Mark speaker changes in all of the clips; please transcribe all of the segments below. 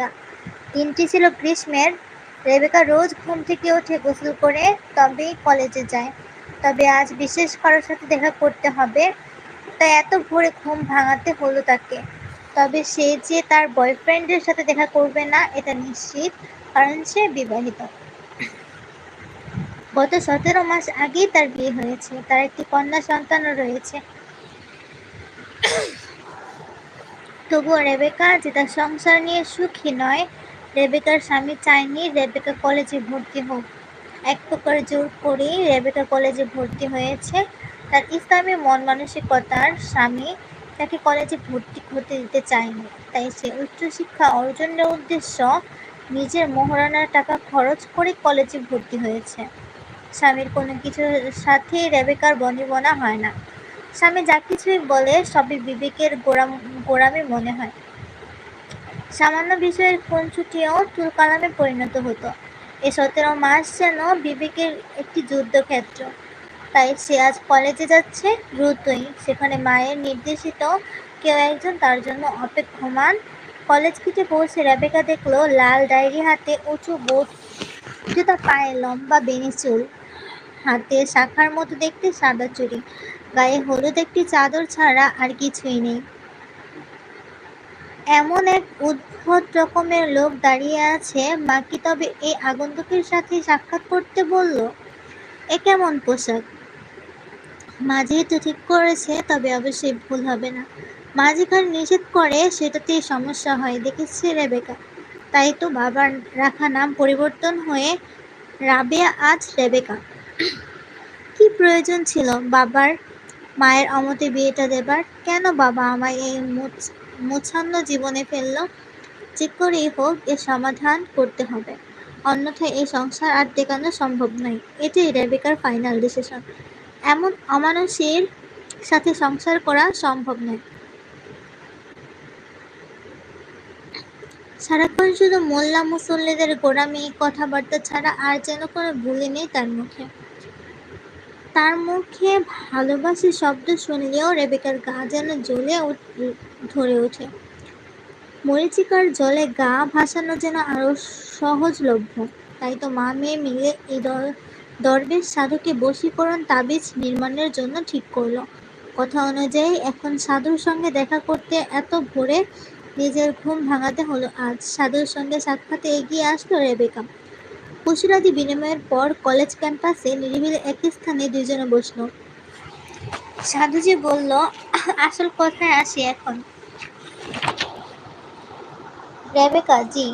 Speaker 1: Rebecca দিনটি ছিল গ্রীষ্মের। রেবেকা রোজ ঘুম থেকে উঠে গোসল করে তবেই কলেজে যায়। তবে আজ বিশেষ কারোর সাথে দেখা করতে হবে। তাই এত ভোরে ঘুম ভাঙাতে হলো তাকে। তবে সে যে তার বয়ফ্রেন্ডের সাথে দেখা করবে না, এটা নিশ্চিত, কারণ সে বিবাহিত। গত সতেরো মাস আগেই তার বিয়ে হয়েছে। তার একটি কন্যা সন্তানও রয়েছে। তবুও রেবেকা যে তার সংসার নিয়ে সুখী নয়, রেবেকার স্বামী চায়নি রেবেকা কলেজে ভর্তি হোক। এক প্রকার জোর করেই রেবেকা কলেজে ভর্তি হয়েছে। তার ইসলামী মন মানসিকতার স্বামী তাকে কলেজে ভর্তি হতে দিতে চায়নি। তাই সে উচ্চশিক্ষা অর্জনের উদ্দেশ্য নিজের মোহরানার টাকা খরচ করে কলেজে ভর্তি হয়েছে। স্বামীর কোনো কিছুর সাথেই রেবেকার বনিবনা হয় না। স্বামী যা কিছুই বলে, সবই বিবেকের গোড়াম, গোড়ামি মনে হয়। সামান্য বিষয়ের খুনছুটিও তুলকালামে পরিণত হতো। এ সতেরো মাস যেন বিবেকের একটি যুদ্ধক্ষেত্র। তাই সে আজ কলেজে যাচ্ছে, দ্রুতই। সেখানে মায়ের নির্দেশিত কেউ একজন তার জন্য অপেক্ষমান। কলেজ গেটে পৌঁছে রেবেকা দেখল, লাল ডায়েরি হাতে উঁচু বুট জুতা পায়ে লম্বা বেনি চুল হাতে শাখার মতো দেখতে সাদা চুড়ি। গায়ে হলুদ একটি চাদর ছাড়া আর কিছুই নেই। এমন এক উদ্ভট রকমের লোক দাঁড়িয়ে আছে। মা কি তবে এই আগন্তুকের সাথে সাক্ষাৎ করতে বলল, এ কেমন পোশাক? মা যেহেতু ঠিক করেছে, তবে অবশ্যই ভুল হবে না। মা যেখানে নিষেধ করে সেটাতেই সমস্যা হয়, দেখেছে রেবেকা। তাই তো বাবার রাখা নাম পরিবর্তন হয়ে রাবেয়া আজ রেবেকা। কি প্রয়োজন ছিল বাবার মায়ের অমতে বিয়েটা দেবার? কেন বাবা আমায় এই মোছান্ন জীবনে ফেলল? যে করেই হোক এর সমাধান করতে হবে। অন্যথায় এই সংসার আর টেকানো সম্ভব নয়। এটাই রেবেকার ফাইনাল ডিসিশন এমন অমানুষের সাথে সংসার করা সম্ভব নয়। সারাক্ষণ শুধু মোল্লা মুসল্লিদের গোড়ামি, কথাবার্তা ছাড়া আর যেন কোনো ভুলি নেই তার মুখে। তার মুখে ভালোবাসি শব্দ শুনলেও রেবেকার গা যেন জ্বলে ধরে ওঠে। মরিচিকার জলে গা ভাসানো যেন আরও সহজলভ্য। তাই তো মা মেয়ে মিলে এই দরবেশ সাধুকে বশীকরণ তাবিজ নির্মাণের জন্য ঠিক করল। কথা অনুযায়ী এখন সাধুর সঙ্গে দেখা করতে এত ভোরে নিজের ঘুম ভাঙাতে হলো। আজ সাধুর সঙ্গে সাক্ষাতে এগিয়ে আসলো রেবেকা। কুশলাদি বিনিময়ের পর কলেজ ক্যাম্পাসে নিরিবিলি একই স্থানে দুজনে বসল। সাধুজি বলল, আসল কথায় আসি এখন। রেবেকা, জি,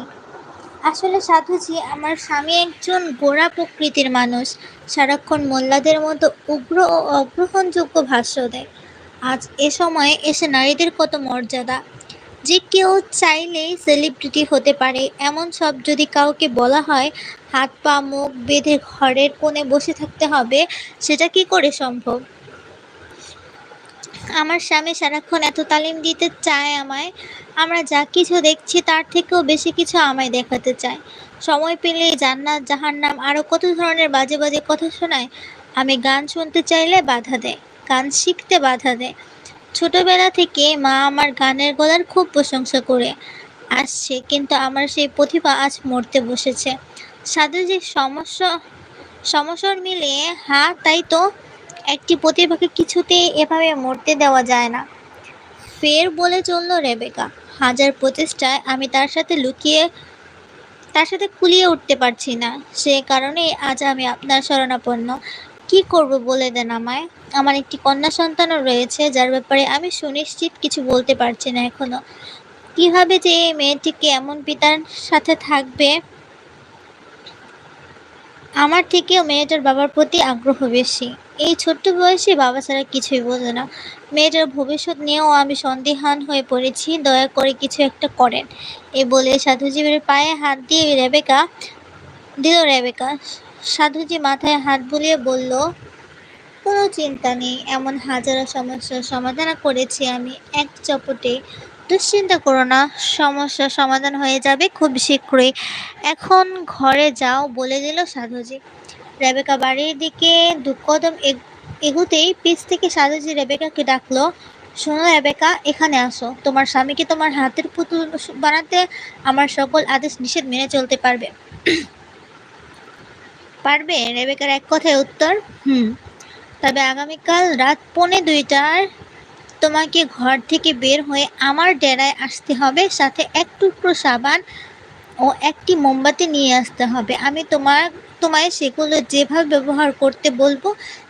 Speaker 1: আসলে সাধুজি আমার স্বামী একজন গোড়া প্রকৃতির মানুষ। সারাক্ষণ মোল্লাদের মতো উগ্র ও অগ্রহণযোগ্য ভাষ্য দেয়। আজ এ সময়ে এসে নারীদের কত মর্যাদা। যে কেউ চাইলেই সেলিব্রিটি হতে পারে। এমন সব যদি কাউকে বলা হয়, হাত পা, মুখ বেঁধে ঘরের কোণে বসে থাকতে হবে, সেটা কি করে সম্ভব? আমার স্বামী সারাক্ষণ এত তালিম দিতে চায় আমায়। আমরা যা কিছু দেখছি তার থেকেও বেশি কিছু আমায় দেখাতে চায়। সময় পেলেই জান্নাত, জাহান্নাম আরও কত ধরনের বাজে বাজে কথা শোনায়। আমি গান শুনতে চাইলে বাধা দেয়, গান শিখতে বাধা দেয়। ছোটবেলা থেকে মা আমার গানের গলার খুব প্রশংসা করে আসছে, কিন্তু আমার সেই প্রতিভা আজ মরতে বসেছে। সাথে যে সমস্যা, সমস্যার মিলে হ্যাঁ তাই তো, একটি প্রতিভাকে কিছুতেই এভাবে মরতে দেওয়া যায় না। ফের বলে চলল রেবেকা, হাজার প্রচেষ্টায় আমি তার সাথে লুকিয়ে, তার সাথে কুলিয়ে উঠতে পারছি না। সে কারণে আজ আমি আপনার শরণাপন্ন। কি করব বলে দেন আমায়? আমার একটি কন্যা সন্তানও রয়েছে, যার ব্যাপারে আমি সুনিশ্চিত কিছু বলতে পারছি না এখনও। কীভাবে যে এই মেয়েটিকে এমন পিতার সাথে থাকবে? আমার থেকেও মেয়েটার বাবার প্রতি আগ্রহ বেশি। এই ছোট্ট বয়সে বাবা ছাড়া কিছুই বোঝে না। মেয়েটার ভবিষ্যৎ নিয়েও আমি সন্দেহান হয়ে পড়েছি, দয়া করে কিছু একটা করেন। এ বলে সাধুজীবের পায়ে হাত দিয়ে রেবেকা, দিল রেবেকা। সাধুজি মাথায় হাত বুলিয়ে বলল কোনো চিন্তা নেই, এমন হাজারো সমস্যার সমাধান করেছি আমি। এক চপটে। দুশ্চিন্তা করো না, সমস্যার সমাধান হয়ে যাবে খুব শীঘ্রই। এখন ঘরে যাও বলে দিল সাধুজি। রেবেকা বাড়ির দিকে দু কদম এগুতেই পিছ থেকে সাধুজি রেবেকাকে ডাকলো, শোনো রেবেকা, এখানে আসো। তোমার স্বামীকে তোমার হাতের পুতুল বানাতে আমার সকল আদেশ নিষেধ মেনে চলতে পারবে। পারবে? রেবেকার এক কথায় উত্তর, হুম। তবে আগামীকাল রাত পৌনে দুইটার তোমাকে ঘর থেকে বের হয়ে আমার ডেরায় আসতে হবে। সাথে এক টুকরো সাবান ও একটি মোমবাতি নিয়ে আসতে হবে। আমি তোমার, তোমায় সেগুলো যেভাবে ব্যবহার করতে বলব,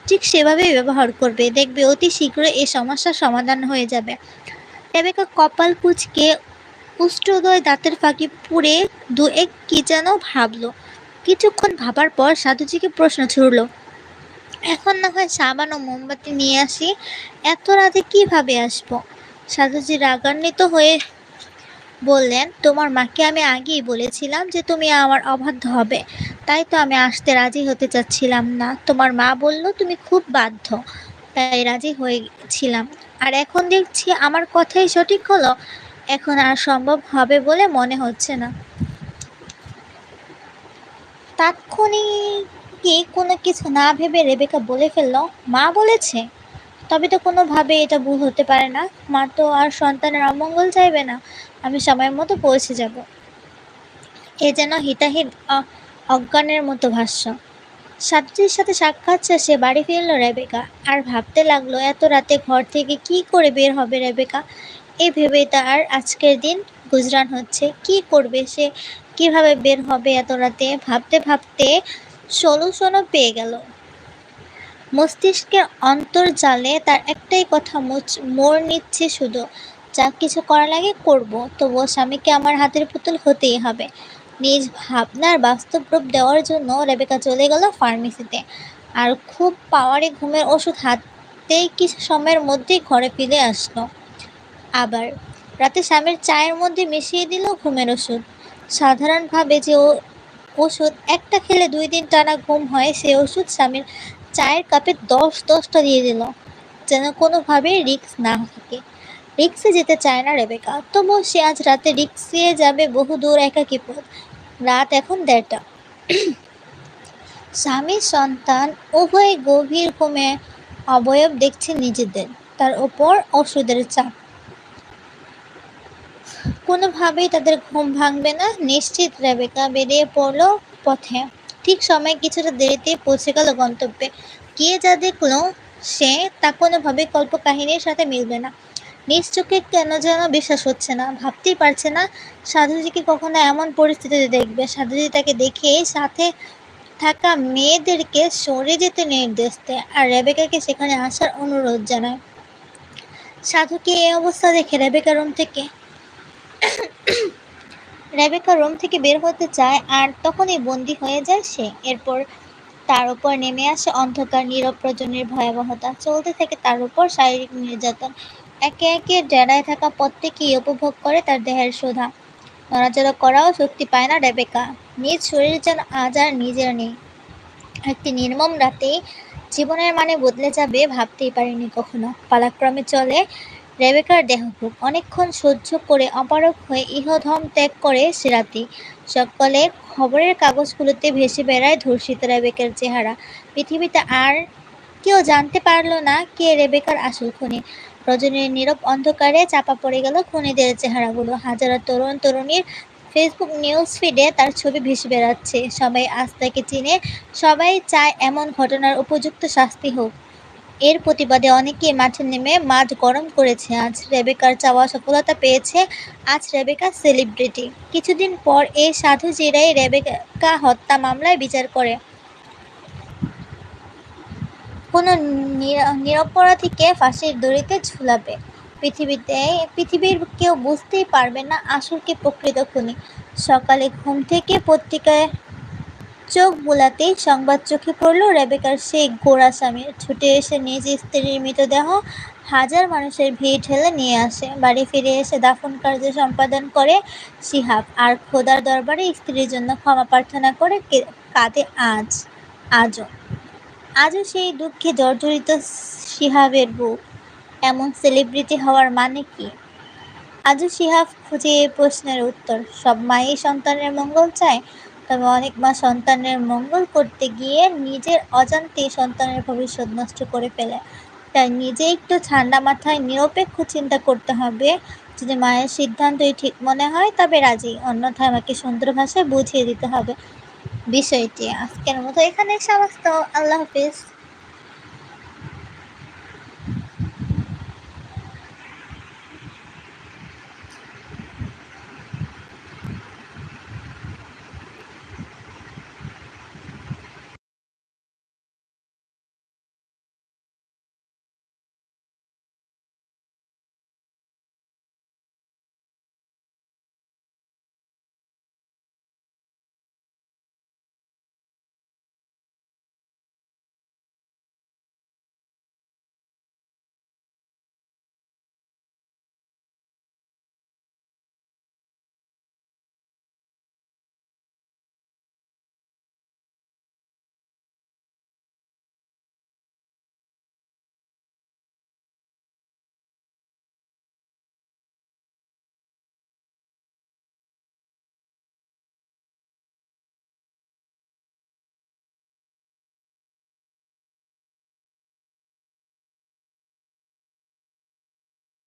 Speaker 1: ঠিক সেভাবেই ব্যবহার করবে। দেখবে অতি শীঘ্রই এই সমস্যার সমাধান হয়ে যাবে। রেবেকা কপাল কুচকে উষ্ঠদয় দাঁতের ফাঁকি পুড়ে দু এক কি যেন ভাবলো। কিছুক্ষণ ভাবার পর সাধুজিকে প্রশ্ন ছুড়ল এখন না হয় সাবান ও মোমবাতি নিয়ে আসি। এত রাতে কীভাবে আসব? সাধুজি রাগান্বিত হয়ে বললেন, তোমার মাকে আমি আগেই বলেছিলাম যে তুমি আমার অবাধ্য হবে। তাই তো আমি আসতে রাজি হতে চাচ্ছিলাম না। তোমার মা বলল, তুমি খুব বাধ্য। তাই রাজি হয়েছিলাম। আর এখন দেখছি আমার কথাই সঠিক হলো। এখন আর সম্ভব হবে বলে মনে হচ্ছে না। তাৎক্ষণিকই কোনো কিছু না ভেবে রেবেকা বলে ফেলল? মা বলেছে। তবে তো কোনোভাবে এটা ভুল হতে পারে না। মা তো আর সন্তানের অমঙ্গল চাইবে না। আমি সময় মতো পৌঁছে যাব। এ যেন হিতাহিত অজ্ঞানের মতো ভাষ্য। সাতটির সাথে সাক্ষাৎ শেষে বাড়ি ফিরল রেবেকা। আর ভাবতে লাগল, এত রাতে ঘর থেকে কি করে বের হবে রেবেকা? এই ভেবে তার আজকের দিন গুজরান হচ্ছে। কি করবে সে? কীভাবে বের হবে এত রাতে? ভাবতে ভাবতে সলুশনও পেয়ে গেল। মস্তিষ্কের অন্তর্জালে তার একটাই কথা মোড় নিচ্ছে শুধু। যা কিছু করা লাগে করব। তবুও স্বামীকে আমার হাতের পুতুল হতেই হবে। নিজ ভাবনার বাস্তব রূপ দেওয়ার জন্য রেবেকা চলে গেল ফার্মেসিতে। আর খুব পাওয়ারে ঘুমের ওষুধ হাতেই কিছু সময়ের মধ্যেই ঘরে ফিরে আসলো। আবার রাতে স্বামীর চায়ের মধ্যে মিশিয়ে দিল ঘুমের ওষুধ। সাধারণভাবে যে ওষুধ, একটা খেলে দুই দিন টানা ঘুম হয়, সে ওষুধ স্বামীর চায়ের কাপে দশ, দশটা দিয়ে দিল, যেন কোনোভাবেই রিক্স না থাকে। রিক্সে যেতে চায় না রেবেকা। তবু সে আজ রাতে রিক্সে যাবে বহু দূর একাকী পথ। রাত এখন দেড়টা। স্বামী সন্তান উভয় গভীর ঘুমে অবয়ব দেখছে নিজেদের। তার ওপর ওষুধের চাপ। কোনোভাবেই তাদের ঘুম ভাঙবে না, নিশ্চিত রেবেকা বেরিয়ে পড়ল পথে। ঠিক সময় কিছুটা দেরিতে পৌঁছে গেল গন্তব্যে। গিয়ে যা দেখল সে তা কোনোভাবে কল্পকাহিনীর সাথে মিলবে না। নিজ চোখে কেন যেন বিশ্বাস হচ্ছে না, ভাবতেই পারছে না সাধুজিকে কখনো এমন পরিস্থিতিতে দেখবে। সাধুজি তাকে দেখে সাথে থাকা মেয়েদেরকে সরে যেতে নির্দেশ দেয় আর রেবেকাকে সেখানে আসার অনুরোধ জানায়। সাধুকে এই অবস্থা দেখে রেবেকা রুম থেকে রেবেকা রুম থেকে বের হতে চায় আর তখনই বন্দি হয়ে যায় সে। এরপর তার উপর নেমে আসে অন্ধকার, নীরব প্রজনের ভয়াবহতা। চলতে থাকে তার উপর শারীরিক নির্যাতন। একে একে ডেরায় থাকা প্রত্যেকেই উপভোগ করে তার দেহের শোধা নড়াচড়া করাও শক্তি পায় না রেবেকা। নিজ শরীর যেন আজ আর নিজের নেই। একটি নির্মম রাতে জীবনের মানে বদলে যাবে ভাবতেই পারিনি কখনো। পালাক্রমে চলে রেবেকার দেহভোগ অনেকক্ষণ সহ্য করে অপারক হয়ে ইহধম ত্যাগ করে সে রাতে সকলে খবরের কাগজগুলোতে ভেসে বেড়ায় ধর্ষিত রেবেকার চেহারা। পৃথিবীতে আর কেউ জানতে পারল না কে রেবেকার আসল খুনি। রজনীর নীরব অন্ধকারে চাপা পড়ে গেল খুনিদের চেহারাগুলো। হাজারো তরুণ তরুণীর ফেসবুক নিউজ ফিডে তার ছবি ভেসে বেড়াচ্ছে। সবাই আজ তাকে চিনে, সবাই চায় এমন ঘটনার উপযুক্ত শাস্তি হোক। এর প্রতিবাদে অনেকেই মাঠে নেমে মাঠ গরম করেছে। আজ রেবেকার চাওয়া সফলতা পেয়েছে। আজ রেবেকা সেলিব্রিটি। কিছুদিন পর এই সাধু জিরাই রেবেকা হত্যা মামলায় বিচার করে। কোনো নিরপরাধীকে ফাঁসির দড়িতে ঝুলাবে। পৃথিবীতে, পৃথিবীর কেউ বুঝতেই পারবে না আসল কে প্রকৃত খুনি। সকালে ঘুম থেকে পত্রিকায় চোখ বোলাতেই সংবাদ চোখে পড়ল রেবেকার সেই গোড়া স্বামীর। ছুটে এসে নিজ স্ত্রীর মৃতদেহ হাজার মানুষের ভিড় ঠেলে নিয়ে আসে। বাড়ি ফিরে এসে দাফন কার্য সম্পাদন করে সিহাব আর খোদার দরবারে স্ত্রীর জন্য ক্ষমা প্রার্থনা করে কাঁদে আজ, আজও। আজও সেই দুঃখে জর্জরিত সিহাবের বুক। এমন সেলিব্রিটি হওয়ার মানে কি? আজও সিহাব খুঁজে প্রশ্নের উত্তর। সব মাই সন্তানের মঙ্গল চায় তবে অনেক মা সন্তানের মঙ্গল করতে গিয়ে নিজের অজান্তে সন্তানের ভবিষ্যৎ নষ্ট করে ফেলে। তাই নিজে একটু ঠান্ডা মাথায় নিরপেক্ষ চিন্তা করতে হবে। যদি মায়ের সিদ্ধান্তই ঠিক মনে হয়, তবে রাজি। অন্যথায় আমাকে সুন্দর ভাষায় বুঝিয়ে দিতে হবে বিষয়টি। আজকের মতো এখানে সমস্ত আল্লাহ হাফিজ।